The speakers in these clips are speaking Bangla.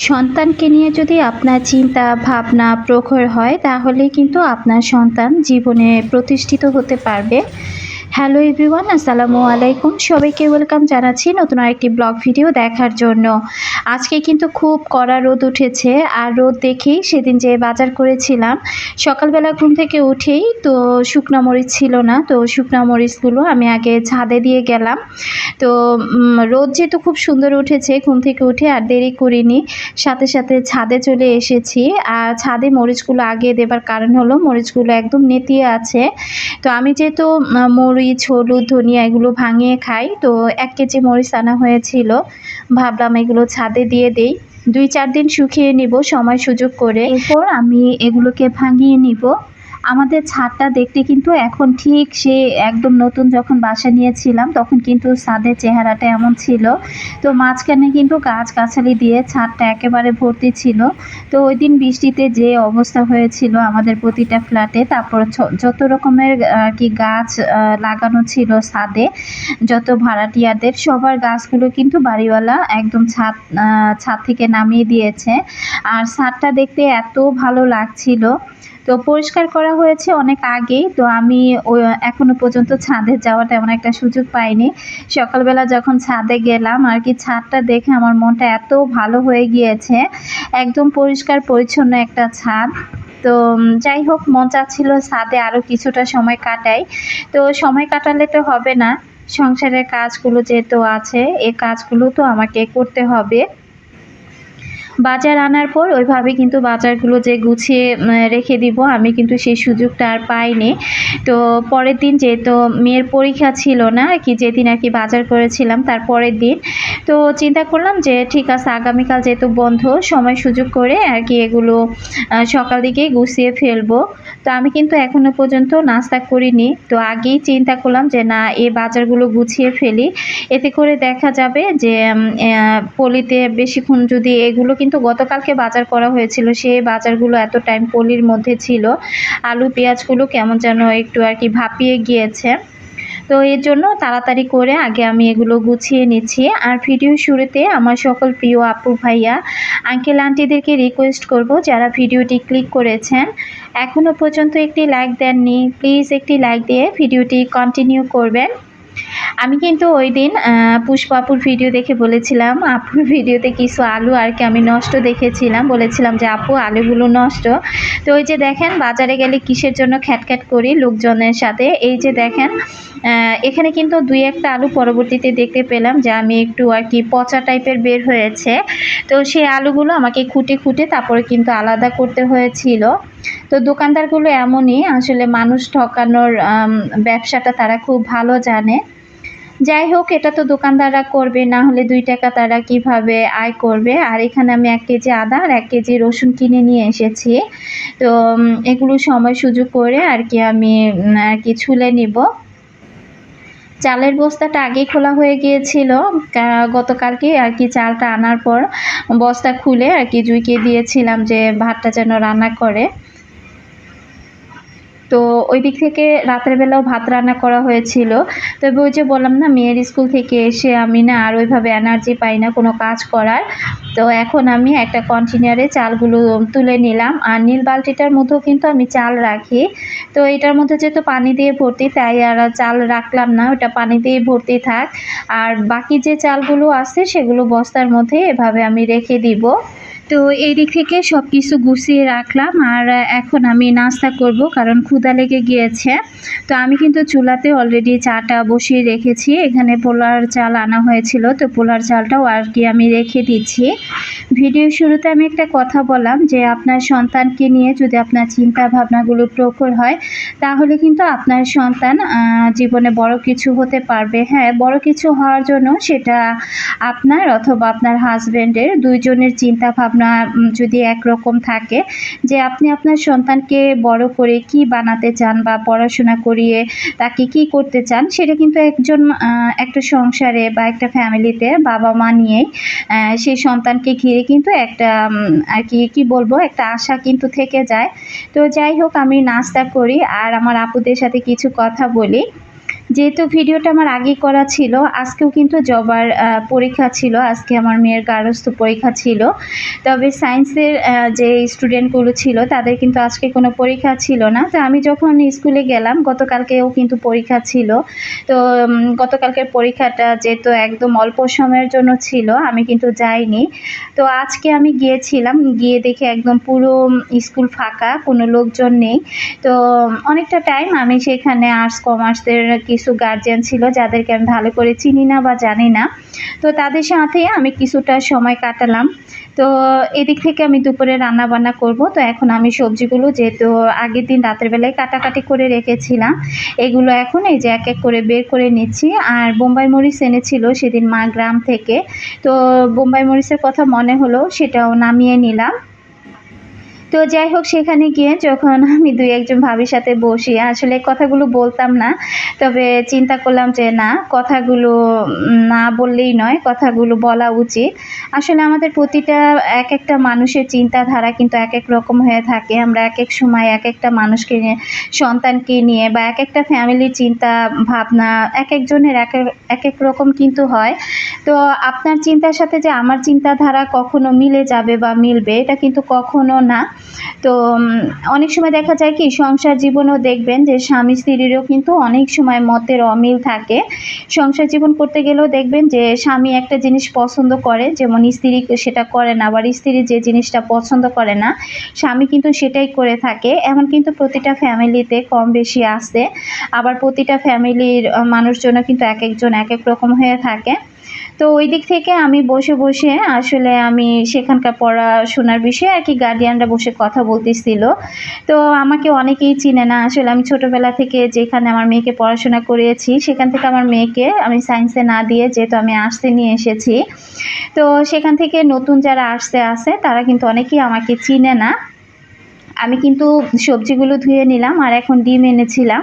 সন্তানকে নিয়ে যদি আপনার চিন্তা, ভাবনা প্রখর হয়, তাহলে কিন্তু আপনার সন্তান জীবনে প্রতিষ্ঠিত হতে পারবে। হ্যালো এভরিওয়ান আসসালামু আলাইকুম। সবাইকে ওয়েলকাম জানাচ্ছি নতুন আরেকটি ব্লগ ভিডিও দেখার জন্য। আজকে কিন্তু খুব কড়া রোদ উঠেছে আর রোদ দেখেই সেদিন যে বাজার করেছিলাম সকালবেলা ঘুম থেকে উঠেই তো শুকনা মরিচ ছিল না তো শুকনা মরিচগুলো আমি আগে ছাদে দিয়ে গেলাম। তো রোদ যেহেতু খুব সুন্দর উঠেছে ঘুম থেকে উঠে আর দেরি করিনি সাথে সাথে ছাদে চলে এসেছি। আর ছাদে মরিচগুলো আগে দেবার কারণ হলো মরিচগুলো একদম নেতিয়ে আছে। তো আমি যেহেতু উম, মরিচ হলুদ ধনিয়া এগুলো ভাঙিয়ে খাই। তো এক কেজি মরিচ আনা হয়েছিল। ভাবলাম এগুলো ছাদে দিয়ে দেই। দুই চার দিন শুকিয়ে নিব সময় সুযোগ করে। এরপর? আমি এগুলোকে ভাঙিয়ে নিব। আমাদের ছাদটা দেখতে কিন্তু এখন ঠিক সে একদম নতুন যখন বাসা নিয়েছিলাম, তখন কিন্তু ছাদের চেহারাটা এমন ছিল। তো মাঝখানে কিন্তু গাছগাছালি দিয়ে ছাদটা একেবারে ভর্তি ছিল। তো ওই দিন বৃষ্টিতে যে অবস্থা হয়েছিল আমাদের প্রতিটা ফ্ল্যাটে, তারপর যত রকমের আর কি গাছ লাগানো ছিল ছাদে, যত ভাড়াটিয়াদের, সবার গাছগুলো কিন্তু বাড়িওয়ালা একদম ছাদ ছাদ থেকে নামিয়ে দিয়েছে। আর ছাদটা দেখতে এত ভালো লাগছিল। তো পরিষ্কার করা হয়েছে অনেক আগেই তো আমি এখনও পর্যন্ত ছাদে যাওয়ার তেমন একটা সুযোগ পাইনি। সকালবেলা যখন ছাদে গেলাম, আর কি ছাদটা দেখে আমার মনটা এত ভালো হয়ে গিয়েছে, একদম পরিষ্কার পরিচ্ছন্ন একটা ছাদ। তো যাই হোক, মন চাচ্ছিল ছাদে আরও কিছুটা সময় কাটাই। তো সময় কাটালে তো হবে না, সংসারের কাজগুলো যেহেতু আছে, এ কাজগুলো তো আমাকে করতে হবে। বাজার আনার পর ওইভাবে কিন্তু বাজারগুলো যে গুছিয়ে রেখে দিব, আমি কিন্তু সেই সুযোগটা আর পাইনি। তো পরের দিন যেহেতু মেয়ের পরীক্ষা ছিল না কি যেদিন আর কি বাজার করেছিলাম তার পরের দিন। তো চিন্তা করলাম যে ঠিক আছে, আগামীকাল যেহেতু বন্ধ, সময় সুযোগ করে আর কি এগুলো সকাল দিকেই গুছিয়ে ফেলব। তো আমি কিন্তু এখনও পর্যন্ত নাস্তা করিনি। তো আগেই চিন্তা করলাম যে, না এ বাজারগুলো গুছিয়ে ফেলি। এতে করে দেখা যাবে যে পলিতে বেশিক্ষণ যদি এগুলো কিন্তু গতকালকে বাজার করা হয়েছিল সেই বাজারগুলো এত টাইম পলির মধ্যে ছিল। আলু, পেঁয়াজগুলো কেমন যেন একটু আর কি ভাপিয়ে গিয়েছে। তো এর জন্য তাড়াতাড়ি করে আগে আমি এগুলো গুছিয়ে নিচ্ছি। আর ভিডিও শুরুতে আমার সকল প্রিয় আপু ভাইয়া আঙ্কেল আন্টিদেরকে রিকোয়েস্ট করব যারা ভিডিওটি ক্লিক করেছেন। এখনও পর্যন্ত একটি লাইক দেননি প্লিজ একটি লাইক দিয়ে ভিডিওটি কন্টিনিউ করবেন। আমি কিন্তু ওই দিন পুষ্পাপুর ভিডিও দেখে বলেছিলাম, আপুর ভিডিওতে কিছু আলু আর কি আমি নষ্ট দেখেছিলাম। বলেছিলাম যে, আপু, আলুগুলো নষ্ট। তো ওই যে দেখেন, বাজারে গেলে কিসের জন্য খ্যাটখ্যাট করি লোকজনের সাথে? এই যে দেখেন এখানে কিন্তু দুই একটা আলু পরবর্তীতে দেখতে পেলাম যে, আমি একটু আর কি পচা টাইপের বের হয়েছে। তো সেই আলুগুলো আমাকে খুঁটে খুঁটে তারপরে কিন্তু আলাদা করতে হয়েছিল। তো দোকানদারগুলো এমনই, আসলে মানুষ ঠকানোর ব্যবসাটা তারা খুব ভালো জানে। যাই হোক, এটা তো দোকানদাররা করবে, না হলে দুই টাকা তারা কীভাবে আয় করবে? আর এখানে আমি এক কেজি আদা আর এক কেজি রসুন কিনে নিয়ে এসেছি। তো এগুলো সময় সুযোগ করে আর কি আমি আর কি ছুলে নিব। চালের বস্তাটা আগেই খোলা হয়ে গিয়েছিল। গতকালকে আর কি চালটা আনার পর বস্তা খুলে আর কি জুইকে দিয়েছিলাম যে ভাতটা যেন রান্না করে। তো ওই দিক থেকে রাতের বেলাও ভাত রান্না করা হয়েছিল। তবে ওই যে বললাম না, মেয়ের স্কুল থেকে এসে আমি না আর ওইভাবে এনার্জি পাই না কোনো কাজ করার। তো এখন আমি একটা কন্টেনারে চালগুলো তুলে নিলাম। আর নীল বালতিটার মধ্যেও কিন্তু আমি চাল রাখি। তো এটার মধ্যে যেহেতু পানি দিয়ে ভর্তি, তাই আর চাল রাখলাম না, ওটা পানি দিয়ে ভর্তি থাক। আর বাকি যে চালগুলো আছে, সেগুলো বস্তার মধ্যে এভাবে আমি রেখে দিব। তো এই দিক থেকে সব কিছু গুছিয়ে রাখলাম আর এখন আমি নাস্তা করব কারণ ক্ষুদা লেগে গিয়েছে। তো আমি কিন্তু চুলাতে অলরেডি চাটা বসিয়ে রেখেছি। এখানে পোলার চাল আনা হয়েছিল, তো পোলার চালটাও আর কি আমি রেখে দিচ্ছি। ভিডিও শুরুতে আমি একটা কথা বললাম যে আপনার সন্তানকে নিয়ে যদি আপনার চিন্তা ভাবনাগুলো প্রখর হয়, তাহলে কিন্তু আপনার সন্তান জীবনে বড় কিছু হতে পারবে। হ্যাঁ বড় কিছু হওয়ার জন্য সেটা আপনার অথবা আপনার হাজব্যান্ডের দুইজনের চিন্তা ভাবনা উম, যদি একরকম থাকে যে আপনি আপনার সন্তানকে বড় করে কি বানাতে চান বা পড়াশোনা করিয়ে তাকে কি করতে চান সেটা কিন্তু একজন একটা সংসারে বা একটা ফ্যামিলিতে বাবা মা নিয়ে আহ, সেই সন্তানকে ঘিরে কিন্তু একটা আর কি কি বলব একটা আশা কিন্তু থেকে যায়। তো যাই হোক আমি নাস্তা করি আর আমার আপুদের সাথে কিছু কথা বলি। যেহেতু ভিডিওটা আমার আগে করা ছিল, আজকেও কিন্তু জবার পরীক্ষা ছিল। আজকে আমার মেয়ের গার্হস্থ পরীক্ষা ছিল। তবে সায়েন্সের যে স্টুডেন্টগুলো ছিল, তাদের কিন্তু আজকে কোনো পরীক্ষা ছিল না। তো আমি যখন স্কুলে গেলাম, গতকালকেও কিন্তু পরীক্ষা ছিল। তো গতকালকের পরীক্ষাটা যেহেতু একদম অল্প সময়ের জন্য ছিল, আমি কিন্তু যাইনি। তো আজকে আমি গিয়েছিলাম, গিয়ে দেখে একদম পুরো স্কুল ফাঁকা, কোনো লোকজন নেই। তো, অনেকটা টাইম আমি সেখানে আর্টস কমার্সের গার্জিয়ান ছিল যাদেরকে আমি ভালো করে চিনি না বা জানি না। তো তাদের সাথে আমি কিছুটা সময় কাটালাম। তো এদিক থেকে আমি দুপুরে রান্না বান্না করব। তো এখন আমি সবজিগুলো যেহেতু আগের দিন রাতের বেলায় কাটাকাটি করে রেখেছিলাম, এগুলো এখন এই যে এক এক করে বের করে নিচ্ছি। আর বোম্বাই মরিচ এনেছিল সেদিন মা গ্রাম থেকে। তো বোম্বাই মরিচের কথা মনে হলো, সেটাও নামিয়ে নিলাম। তো যাই হোক, সেখানে গিয়ে যখন আমি দুই একজন ভাবির সাথে বসি, আসলে কথাগুলো বলতাম না, তবে চিন্তা করলাম যে না, কথাগুলো না বললেই নয়, কথাগুলো বলা উচিত। আসলে আমাদের প্রতিটা এক একটা মানুষের চিন্তাধারা কিন্তু এক এক রকম হয়ে থাকে। আমরা এক এক সময় এক একটা মানুষকে নিয়ে, সন্তানকে নিয়ে বা এক একটা ফ্যামিলির চিন্তা ভাবনা এক একজনের এক এক- এক রকম কিন্তু হয়। তো আপনার চিন্তার সাথে যে আমার চিন্তাধারা কখনো মিলে যাবে বা মিলবে, এটা কিন্তু কখনো না। তো অনেক সময় দেখা যায় কি, সংসার জীবনেও দেখবেন যে স্বামী স্ত্রীরও কিন্তু অনেক সময় মতের অমিল থাকে। সংসার জীবন করতে গেলেও দেখবেন যে স্বামী একটা জিনিস পছন্দ করে, যেমন স্ত্রী সেটা করে না, আবার স্ত্রী যে জিনিসটা পছন্দ করে না, স্বামী কিন্তু সেটাই করে থাকে। এমন কিন্তু প্রতিটা ফ্যামিলিতে কম বেশি আছে। আবার প্রতিটা ফ্যামিলির মানুষজনও কিন্তু এক একজন এক এক রকম হয়ে থাকে। তো ওই দিক থেকে আমি বসে বসে আসলে আমি সেখানকার পড়াশোনার বিষয়ে আর কি গার্ডিয়ানরা বসে কথা বলতেছিল। তো আমাকে অনেকেই চিনে না। আসলে আমি ছোটোবেলা থেকে যেখানে আমার মেয়েকে পড়াশোনা করিয়েছি, সেখান থেকে আমার মেয়েকে আমি সায়েন্সে না দিয়ে যেহেতু আমি আর্টসে নিয়ে এসেছি, তো সেখান থেকে নতুন যারা আর্টসে আছে, তারা কিন্তু অনেকেই আমাকে চিনে না। আমি কিন্তু সবজিগুলো ধুয়ে নিলাম আর এখন ডিম এনেছিলাম।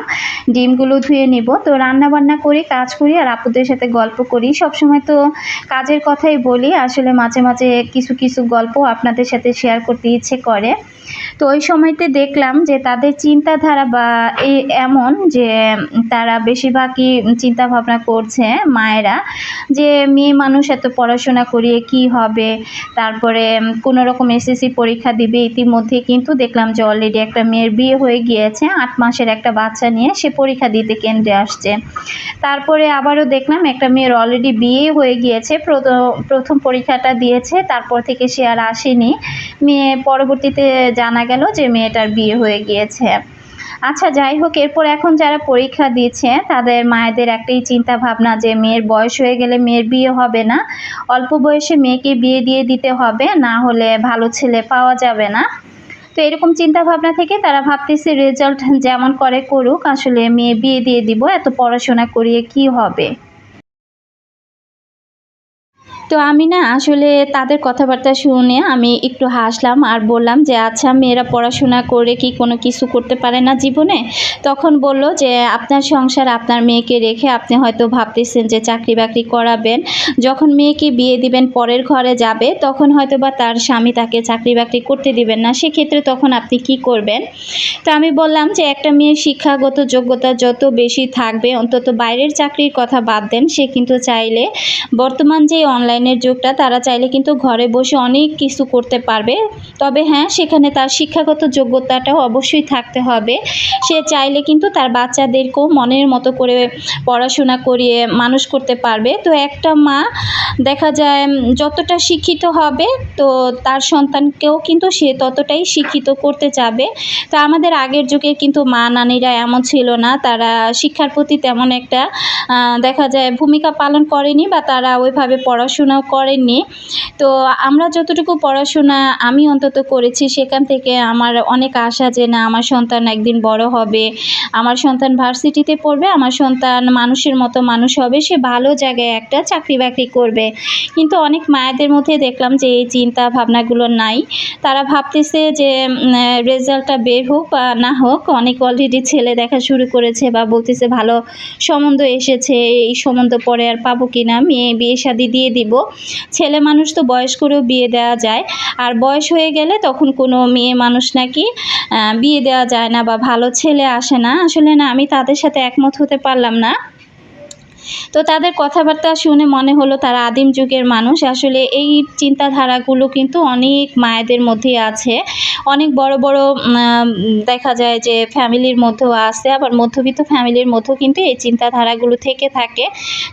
ডিমগুলো ধুয়ে নিব। তো রান্না বান্না করি, কাজ করি আর আপুদের সাথে গল্প করি। সবসময় তো কাজের কথাই বলি। আসলে মাঝে মাঝে কিছু কিছু গল্প আপনাদের সাথে শেয়ার করতে ইচ্ছে করে। তো ওই সময়তে দেখলাম যে তাদের চিন্তাধারা বা এমন যে তারা বেশিরভাগই চিন্তা ভাবনা করছে মায়েরা যে মেয়ে মানুষ এত পড়াশোনা করিয়ে কি হবে? তারপরে কোনো রকম এসএসসি পরীক্ষা দিবে ইতিমধ্যে কিন্তু দেখলাম যে অলরেডি একটা মেয়ের বিয়ে হয়ে গিয়েছে, আট মাসের একটা বাচ্চা নিয়ে সে পরীক্ষা দিতে কেন্দ্রে আসছে। তারপরে আবারও দেখলাম একটা মেয়ের অলরেডি বিয়ে হয়ে গিয়েছে, প্রথ- প্রথম পরীক্ষাটা দিয়েছে, তারপর থেকে সে আর আসেনি। মেয়ে পরবর্তীতে জানা গেল যে মেয়েটার বিয়ে হয়ে গিয়েছে। আচ্ছা যাই হোক, এরপর এখন যারা পরীক্ষা দিচ্ছে, তাদের মায়েদের একটাই চিন্তা ভাবনা যে মেয়ের বয়স হয়ে গেলে মেয়ের বিয়ে হবে না। অল্প বয়সে মেয়েকে বিয়ে দিয়ে দিতে হবে, না হলে ভালো ছেলে পাওয়া যাবে না। তো এরকম চিন্তা ভাবনা থেকে তারা ভাবতেছে রেজাল্ট যেমন করে করুক, আসলে মেয়ে বিয়ে দিয়ে দিব, এত পড়াশোনা করিয়ে কি হবে? তো আমি না আসলে তাদের কথাবার্তা শুনে আমি একটু হাসলাম আর বললাম যে আচ্ছা মেয়েরা পড়াশোনা করে কি কোনো কিছু করতে পারে না জীবনে? তখন বলল যে, আপনার সংসার আপনার মেয়েকে রেখে আপনি হয়তো ভাবতেছেন যে চাকরি বাকরি করাবেন। যখন মেয়েকে বিয়ে দিবেন, পরের ঘরে যাবে, তখন হয়তো বা তার স্বামী তাকে চাকরি বাকরি করতে দিবেন না। সেক্ষেত্রে তখন আপনি কি করবেন? তো আমি বললাম যে, একটা মেয়ের শিক্ষাগত যোগ্যতা যত বেশি থাকবে, অন্তত বাইরের চাকরির কথা বাদ দেন। সে কিন্তু চাইলে বর্তমান যে অনলাইনের যুগটা, তারা চাইলে কিন্তু ঘরে বসে অনেক কিছু করতে পারবে। তবে হ্যাঁ সেখানে তার শিক্ষাগত যোগ্যতাটাও অবশ্যই থাকতে হবে। সে চাইলে কিন্তু তার বাচ্চাদেরকেও মনের মতো করে পড়াশোনা করিয়ে মানুষ করতে পারবে। তো একটা মা দেখা যায় যতটা শিক্ষিত হবে, তো তার সন্তানকেও কিন্তু সে ততটাই শিক্ষিত করতে চাবে। তো আমাদের আগের যুগে কিন্তু মা নানিরা এমন ছিল না। তারা শিক্ষার প্রতি তেমন একটা দেখা যায় ভূমিকা পালন করেনি বা তারা ওইভাবে পড়াশোনাও করেননি। তো আমরা যতটুকু পড়াশোনা আমি অন্তত করেছি, সেখান থেকে আমার অনেক আশা যে না, আমার সন্তান একদিন বড় হবে, আমার সন্তান ভার্সিটিতে পড়বে, আমার সন্তান মানুষের মতো মানুষ হবে, সে ভালো জায়গায় একটা চাকরি বাকরি করবে। কিন্তু অনেক মায়েদের মধ্যে দেখলাম যে এই চিন্তা ভাবনাগুলো নাই। তারা ভাবতেছে যে রেজাল্টটা বের হোক বা না হোক, অনেক অলরেডি ছেলে দেখা শুরু করেছে বা বলতেছে ভালো সম্বন্ধ এসেছে, এই সম্বন্ধ পরে আর পাবো কি না মেয়ে বিয়ে শাদি দিয়ে দিব। ছেলে মানুষ তো বয়স করেও বিয়ে দেওয়া যায়। আর বয়স হয়ে গেলে তখন কোনো মেয়ে মানুষ নাকি বিয়ে দেওয়া যায় না বা ভালো ছেলে আসে না। আসলে না, আমি তাদের সাথে একমত হতে পারলাম না। তো তাদের কথাবার্তা শুনে মনে হলো তারা আদিম যুগের মানুষ। আসলে এই চিন্তাধারাগুলো কিন্তু অনেক মায়েদের মধ্যে আছে। অনেক বড় বড় দেখা যায় যে ফ্যামিলির মধ্যেও আছে, আবার মধ্যবিত্ত ফ্যামিলির মধ্যেও কিন্তু এই চিন্তাধারাগুলো থেকে থাকে।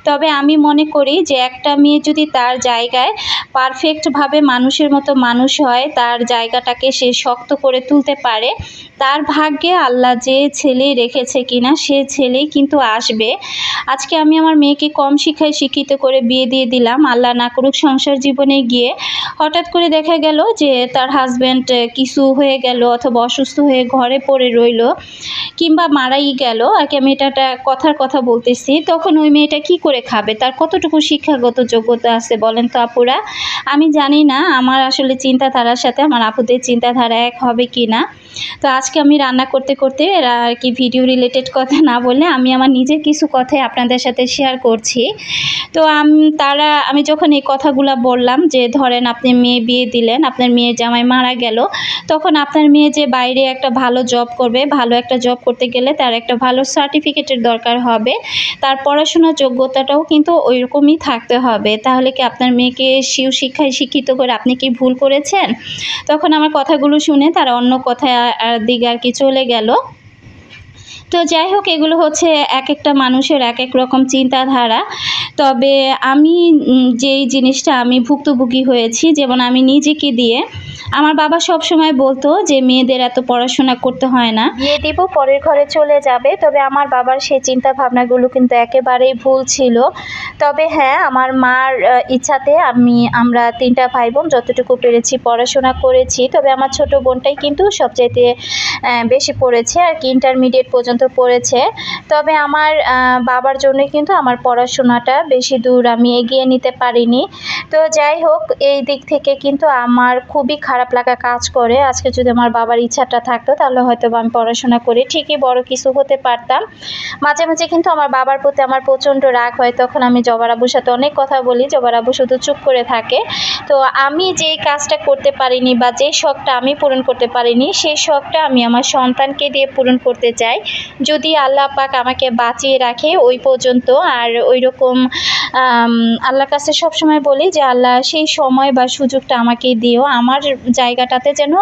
তবে আমি মনে করি যে একটা মেয়ে যদি তার জায়গায় পারফেক্টভাবে মানুষের মতো মানুষ হয়, তার জায়গাটাকে সে শক্ত করে তুলতে পারে, তার ভাগ্যে আল্লাহ যে ছেলে রেখেছে কিনা, সে ছেলেই কিন্তু আসবে। আজকে আমি আমার মেয়েকে কম শিক্ষায় শিক্ষিত করে বিয়ে দিয়ে দিলাম। আল্লাহ না করুক সংসার জীবনে গিয়ে হঠাৎ করে দেখা গেল যে তার হাজব্যান্ড কিছু হয়ে গেল অথবা অসুস্থ হয়ে ঘরে পড়ে রইল কিংবা মারাই গেল। আর কি আমি এটা কথার কথা বলতেছি। তখন ওই মেয়েটা কি করে খাবে? তার কতটুকু শিক্ষাগত যোগ্যতা আছে বলেন তো আপুরা? আমি জানি না। আমার আসলে চিন্তাধারার সাথে আমার আপুদের চিন্তাধারা এক হবে কি না। তো আজকে আমি রান্না করতে করতে আর কি ভিডিও রিলেটেড কথা না বলে আমি আমার নিজের কিছু কথাই আপনাদের সাথে শেয়ার করছি। তো তারা, আমি যখন এই কথাগুলো বললাম যে, ধরেন আপনি মেয়ে বিয়ে দিলেন, আপনার মেয়ে জামাই মারা গেল, তখন আপনার মেয়ে যে বাইরে একটা ভালো জব করবে, ভালো একটা জব করতে গেলে তার একটা ভালো সার্টিফিকেটের দরকার হবে, তার পড়াশোনার যোগ্যতাটাও কিন্তু ওই রকমই থাকতে হবে। তাহলে কি আপনার মেয়েকে শিউ শিক্ষায় শিক্ষিত করে আপনি কি ভুল করেছেন? তখন আমার কথাগুলো শুনে তারা অন্য কথায় দিকে আর কি চলে গেল। তো যাই হোক, এগুলো হচ্ছে এক একটা মানুষের এক এক রকম চিন্তাধারা। তবে আমি যেই জিনিসটা আমি ভুক্তভোগী হয়েছি, যেমন আমি নিজেকে দিয়ে আমার বাবা সব সময় বলতো যে মেয়েদের এত পড়াশোনা করতে হয় না। বিয়ে দিব, পরের ঘরে চলে যাবে। তবে আমার বাবার সেই চিন্তা ভাবনাগুলো কিন্তু একেবারেই ভুল ছিল। তবে হ্যাঁ আমার মার ইচ্ছাতে আমি, আমরা তিনটা ভাই বোন যতটুকু পেরেছি পড়াশোনা করেছি। তবে আমার ছোট বোনটাই কিন্তু সবচাইতে বেশি পড়েছে আর কি ইন্টারমিডিয়েট পর্যন্ত পড়েছে। তবে আমার বাবার জন্য কিন্তু আমার পড়াশোনাটা বেশি দূর আমি এগিয়ে নিতে পারিনি। তো যাই হোক, এই দিক থেকে কিন্তু আমার খুবই খারাপ লাগা কাজ করে, আজকে যদি আমার বাবার ইচ্ছাটা থাকতো তাহলে হয়তো আমি পড়াশোনা করে। ঠিকই বড় কিছু হতে পারতাম। মাঝে মাঝে কিন্তু আমার বাবার প্রতি আমার প্রচণ্ড রাগ হয়, তখন আমি জবার আবুর সাথে অনেক কথা বলি, জবার আবু শুধু চুপ করে থাকে। তো আমি যেই কাজটা করতে পারিনি বা যে শখটা আমি পূরণ করতে পারিনি, সেই শখটা আমি আমার সন্তানকে দিয়ে পূরণ করতে চাই। যদি আল্লাহ পাক আমাকে বাঁচিয়ে রাখে ওই পর্যন্ত, আর ওই রকম আল্লাহর কাছে সবসময় বলি যে, আল্লাহ, সেই সময় বা সুযোগটা আমাকে দিও। আমার জায়গাটাতে যেন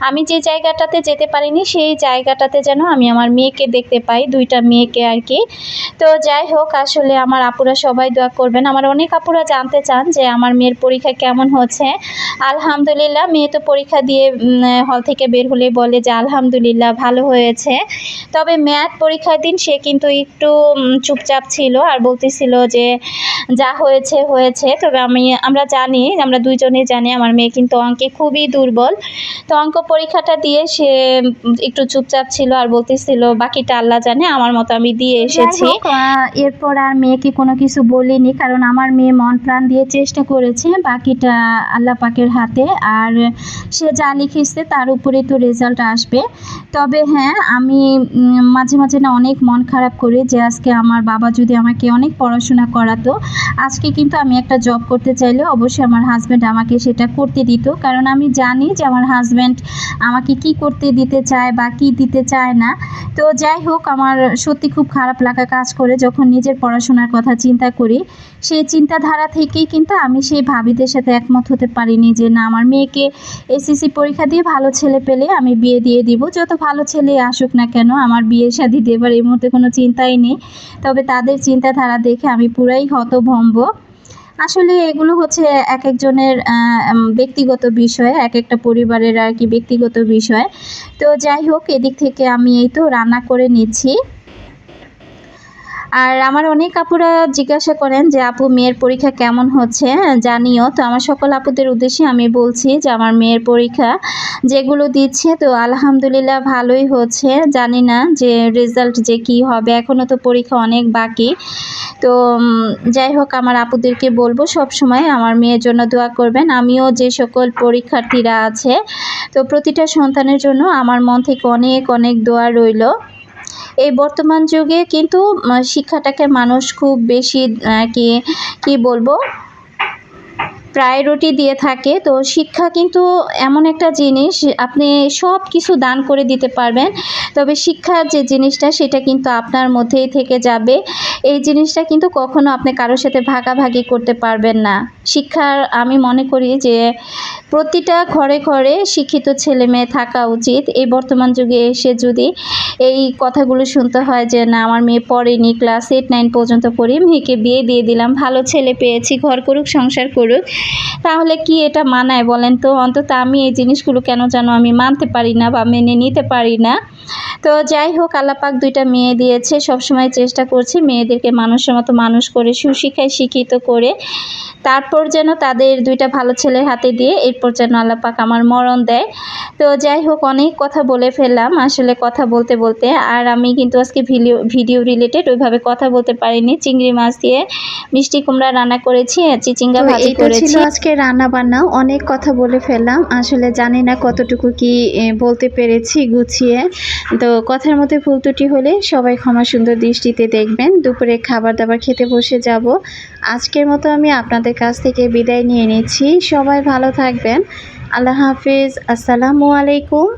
আমি যে জায়গাটাতে যেতে পারিনি, সেই জায়গাটাতে যেন আমি আমার মেয়েকে দেখতে পাই, দুইটা মেয়েকে আর কি। তো যাই হোক, আসলে আমার আপুরা সবাই দোয়া করবেন। আমার অনেক আপুরা জানতে চান যে আমার মেয়ের পরীক্ষা কেমন হচ্ছে। আলহামদুলিল্লাহ, মেয়ে তো পরীক্ষা দিয়ে হল থেকে বের হলে বলে যে আলহামদুলিল্লাহ ভালো হয়েছে। তবে ম্যাথ পরীক্ষার দিন সে কিন্তু একটু চুপচাপ ছিল আর বলতেছিল যে যা হয়েছে হয়েছে। তবে আমি, আমরা জানি, আমরা দুইজনেই জানি, আমার মেয়ে কিন্তু অঙ্কে খুবই দুর্বল। তো অঙ্ক পরীক্ষাটা দিয়ে সে একটু চুপচাপ ছিল আর বলতেছিল বাকিটা আল্লাহ জানে আমার মতো আমি দিয়ে এসেছি। এরপর আর মেয়েকে কোনো কিছু বলিনি কারণ আমার মেয়ে মন প্রাণ দিয়ে চেষ্টা করেছে বাকিটা আল্লাহ পাকের হাতে আর সে যা লিখেছে তার উপরে তো রেজাল্ট আসবে। তবে হ্যাঁ আমি মাঝে মাঝে না অনেক মন খারাপ করি যে আজকে আমার বাবা যদি আমাকে অনেক পড়াশোনা করাতো আজকে কিন্তু আমি একটা জব করতে চাইলে অবশ্যই আমার হাজব্যান্ড আমাকে সেটা করতে দিত কারণ আমি জানি যে আমার হাজব্যান্ড আমাকে কি করতে দিতে চায় বা কি দিতে চায় না। তো যাই হোক, আমার সত্যি খুব খারাপ লাগা কাজ করে যখন নিজের পড়াশোনার কথা চিন্তা করি। সেই চিন্তাধারা থেকেই কিন্তু আমি সেই ভাবিদের সাথে একমত হতে পারিনি যে না, আমার মেয়েকে এসএসসি পরীক্ষা দিয়ে ভালো ছেলে পেলে আমি বিয়ে দিয়ে দিব। যত ভালো ছেলে আসুক না কেন, আমার বিয়ে শাদি দেবার এই মুহূর্তে কোনো চিন্তাই নেই। তবে তাদের চিন্তাধারা দেখে আমি পুরাই হতভম্ব। আসলে এগুলো হচ্ছে এক একজনের ব্যক্তিগত বিষয় এক একটা পরিবারের আর কি ব্যক্তিগত বিষয়। তো যাই হোক, এদিক থেকে আমি এই তো রান্না করে নিচ্ছি। আর আমার অনেক আপুরা জিজ্ঞাসা করেন যে, আপু, মেয়ের পরীক্ষা কেমন হচ্ছে? জানিও। তো আমার সকল আপুদের উদ্দেশ্যে আমি বলছি যে, আমার মেয়ের পরীক্ষা যেগুলো দিচ্ছে, তো আলহামদুলিল্লাহ ভালোই হচ্ছে। জানি না যে রেজাল্ট যে কি হবে। এখনও তো পরীক্ষা অনেক বাকি। তো যাই হোক, আমার আপুদেরকে বলব, সব সময় আমার মেয়ের জন্য দোয়া করবেন। আমিও যে সকল পরীক্ষার্থীরা আছে, তো প্রতিটা সন্তানের জন্য আমার মন থেকে অনেক অনেক দোয়া রইল। এই বর্তমান যুগে কিন্তু শিক্ষাটাকে মানুষ খুব বেশি কি কি বলব প্রায়োরিটি দিয়ে থাকে। তো শিক্ষা কিন্তু এমন একটা জিনিস, আপনি সব কিছু দান করে দিতে পারবেন। তবে শিক্ষার যে জিনিসটা, সেটা কিন্তু আপনার মধ্যেই থেকে যাবে। এই জিনিসটা কিন্তু কখনো আপনি কারোর সাথে ভাগাভাগি করতে পারবেন না। শিক্ষার আমি মনে করি যে, প্রতিটা ঘরে ঘরে শিক্ষিত ছেলে মেয়ে থাকা উচিত। এই বর্তমান যুগে এসে যদি এই কথাগুলো শুনতে হয় যে, না, আমার মেয়ে পড়েনি ক্লাস এইট নাইন পর্যন্ত পড়ি, মেয়েকে বিয়ে দিয়ে দিলাম, ভালো ছেলে পেয়েছি, ঘর করুক, সংসার করুক তাহলে কি এটা মানায় বলেন তো? অন্তত আমি এই জিনিসগুলো কেন যেন আমি মানতে পারি না বা মেনে নিতে পারি না। তো যাই হোক আল্লাপাক দুইটা মেয়ে দিয়েছে সবসময় চেষ্টা করছি মেয়েদেরকে মানুষের মতো মানুষ করে সুশিক্ষায় শিক্ষিত করে। তারপর যেন তাদের দুইটা ভালো ছেলের হাতে দিয়ে এরপর যেন আল্লাপাক আমার মরণ দেয়। তো যাই হোক অনেক কথা বলে ফেললাম আসলে কথা বলতে বলতে। আর আমি কিন্তু আজকে ভিডিও ভিডিও রিলেটেড ওইভাবে কথা বলতে পারিনি। চিংড়ি মাছ দিয়ে মিষ্টি কুমড়া রান্না করেছি চিচিঙ্গা ভাজি করেছি। ছিল আজকে রান্না বান্না অনেক কথা বলে ফেললাম। আসলে জানি না কতটুকু কি বলতে পেরেছি গুছিয়ে। তো কথার মধ্যে ভুল ত্রুটি হলে সবাই ক্ষমা সুন্দর দৃষ্টিতে দেখবেন। দুপুরে খাবার দাবার খেতে বসে যাব। আজকের মতো আমি আপনাদের কাছ থেকে বিদায় নিয়ে নিচ্ছি। সবাই ভালো থাকবেন। আল্লাহ হাফিজ। আসসালামু আলাইকুম।